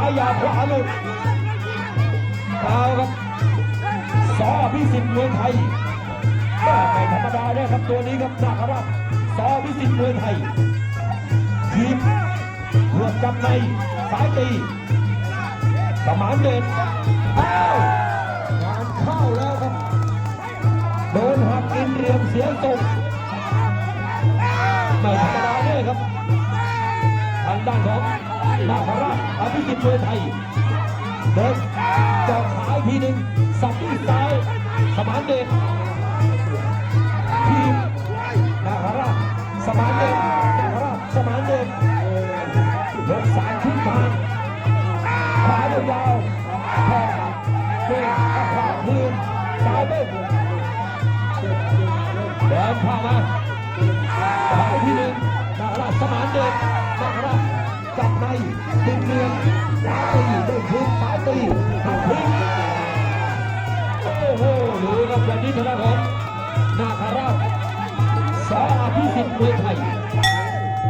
าหลุดเอาครับสอพิสิทธิ์มวยไทยไม่ธรรมดาเนี่ยครับตัวนี้ครับนาคราชสอพิสิทธิ์มวยไทยทีมรวจับในสายตีสมานเดชอ้าวงานเข้าแล้วครับโดนหักกินเหลี่ยมเสียทรงไม่ธรรมดาเลยครับทางด้านของนาคราช อภิสิทธิ์มวยไทย เดินเจาะขาอีกทีหนึ่งสับที่ซ้ายสมานเดชทีมนาคราชสมานเดชนาคราชสมานเดชยกสายขึ้นทางขวายาวๆแทงเด้งขวาคืนซ้ายเด้งเดินเข้ามาขวาทีหนึ่ง ตีหักทิ้งโอ้โหดูครับวันนี้ธนาของนาคราชสอพิสิทธิ์มวยไทย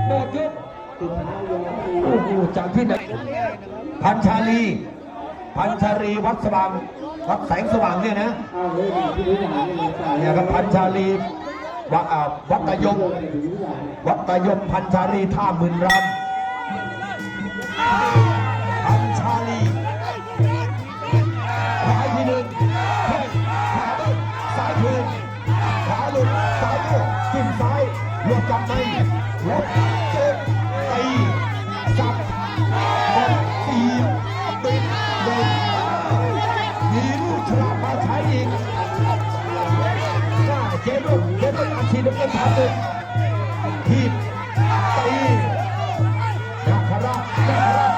หมดยกโอ้โหจากที่ไหนพันชาลีพันชาลีวัดสว่างวัดแสงสว่างเนี่ยนะเนี่ยครับพันชาลีวัดวัดตะยมวัดตะยมพันชาลีท่าหมื่นรำ นุ่มเจนุ่มอาชีพเป็นทางหนึ่งทีบตีนาคารานาคารา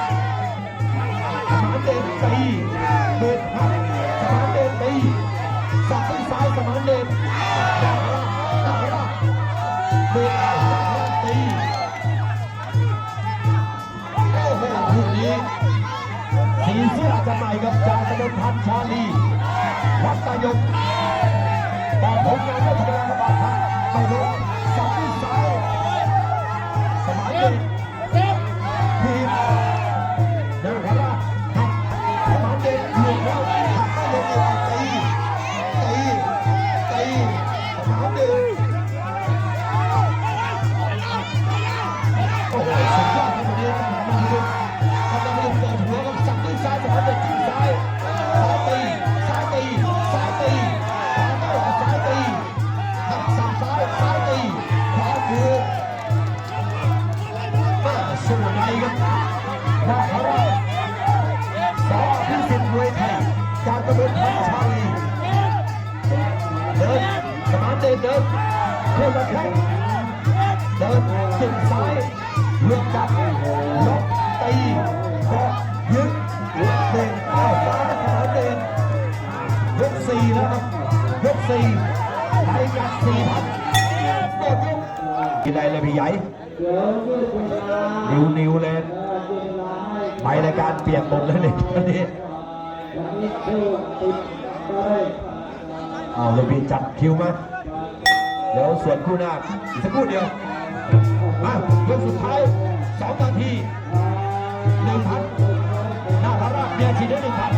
สมานเดนตีเดินหักสมานเดนตีสับที่ซ้ายสมานเดนนาคารานาคาราเดินเอานาคาราตีโอ้โหคู่นี้สีเสื้อจะใหม่กับจ่าตะบนพันชาลีวัดตยก บอกผมงานไม่ธรรมดากับบาดพันไม่ลงสับที่ซ้ายสมา เดินสมานเดชเดินเพื่อมาแข่งเดินจิ้มซ้ายเลือกจับล็อกตีเกาะยึดเด่นเอาฟ้าสมานเดชยกสี่แล้วครับยกสี่ไทยกัดสี่พันหมดยกที่ใดเลยพี่ใหญ่นิวนิวเลยไปรายการเปลี่ยกหมดเลยเนี่ยตอนนี้ เอาเลยพี่จับคิวมา เดี๋ยวส่วนคู่หน้าอีกสักครู่เดียว มายกสุดท้ายสองนาทีหนึ่งพันหน้าพาราชเนี่ยชีได้หนึ่งพัน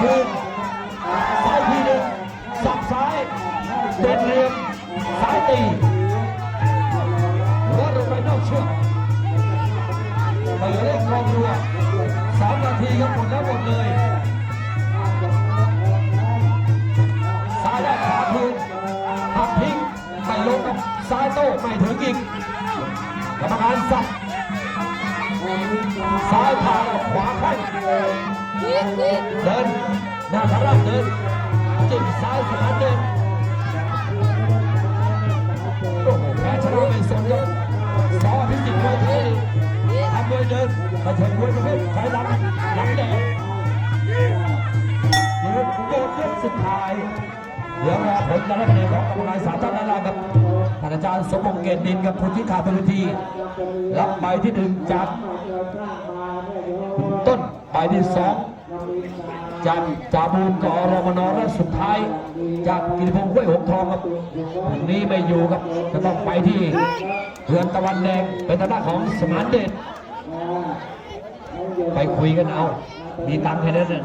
คืนซ้ายทีหนึ่งสับซ้ายเด็ดเหลี่ยมซ้ายตีรถลงไปนอกเชือกไปเร่งกองรัวสามนาทีครับหมดแล้วหมดเลยซ้ายได้ขวาคืนหักทิ้งไม่ลงซ้ายโต้ไม่ถึงอีกกรรมการสับซ้ายทางขวาแข้ง เดินหน้าทางด้าเดินจิ้มซ้ายสามเดินโอ้โหแพ้ชนะไม่สนครับสอพิจิตรมวยไทยทำมวยเดินม่ใช่มวยประเภทใช้หลังหลังแดงเดี๋ยวโดนยกสุดท้ายเดี๋ยวรอผลการรับคะแนนของกรรมการสามท่านด้านล่างกับท่านอาจารย์สมพงษ์เกตดินกับผู้ที่ขาดเป็นทีรับใบที่หนึ่งจากต้นใบที่สอง จากจาบูนกอรมนและสุดท้าย จากกิติพงศ์ห้วยหงทองครับวันนี้ไม่อยู่ครับจะต้องไปที่เรือนตะวันแดงเป็นทางด้านของสมานเดชไปคุยกันเอา มีตังค์ให้ได้น